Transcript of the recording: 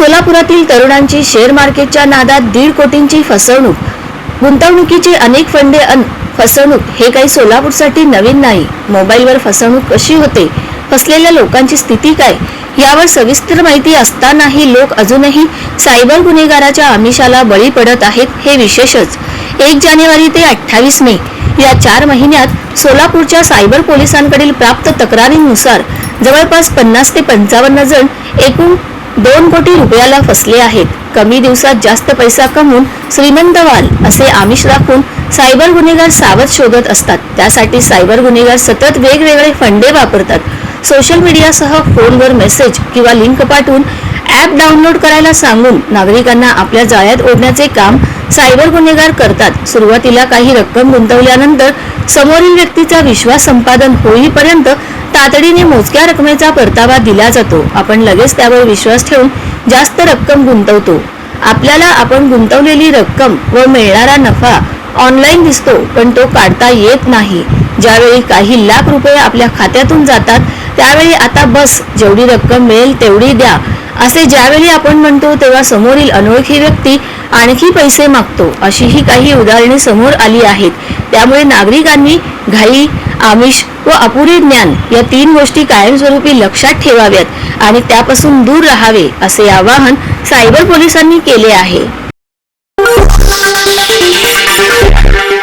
सोलापुरातील तरुणांची शेअर मार्केटच्या नादात दीड कोटींची फसवणूक. गुंतवणुकीचे अनेक फंडे अन फसवणूक हे काही सोलापूरसाठी नवीन नाही. मोबाईलवर फसवणूक कशी होते? फसलेल्या लोकांची स्थिती काय? यावर सविस्तर माहिती असतानाही लोक अजूनही सायबर गुन्हेगाराच्या आमिषाला बळी पडत आहेत हे विशेषच. एक जानेवारी ते अठ्ठावीस मे या चार महिन्यात सोलापूरच्या सायबर पोलिसांकडील प्राप्त तक्रारींनुसार जवळपास पन्नास ते पंचावन्न जण एकूण दोन कोटी रुपयाला फसले आहेत. कमी दिवसात जास्त पैसा कमवून श्रीमंत व्हाल असे आमिष दाखवून सायबर गुन्हेगार सावध शोधत असतात. त्यासाठी सायबर गुन्हेगार सतत वेगवेगळे फंडे वापरतात. सोशल मीडियासह फोनवर मेसेज किंवा लिंक पाठवून ॲप डाउनलोड करायला सांगून नागरिकांना आपल्या जाळ्यात ओढण्याचे काम सायबर गुन्हेगार करतात. सुरुवातीला काही रक्कम गुंतवल्यानंतर समोरील व्यक्तीचा विश्वास संपादन होईपर्यंत तातडीने मोजक्या रकमेचा परतावा दिला जातो. आपण लगेच त्यावर विश्वास ठेवून जास्त रक्कम गुंतवतो. आपल्याला आपण गुंतवलेली रक्कम व मिळणारा नफा ऑनलाईन दिसतो पण तो काढता येत नाही. ज्यावेळी काही लाख रुपये आपल्या खात्यातून जातात त्यावेळी आता बस जेवढी रक्कम मिळेल तेवढी द्या. असे ज्यावेळी आपण म्हणतो तेव्हा समोरील अनोळखी व्यक्ती आणखी पैसे मागतो. अशीही काही उदाहरणे समोर आली आहेत. त्यामुळे नागरिकांनी घाई आमिष व अपुरे ज्ञान या तीन गोष्टी कायमस्वरूपी लक्षात ठेवाव्यात आणि त्यापासून दूर राहावे असे आवाहन सायबर पोलिसांनी केले आहे.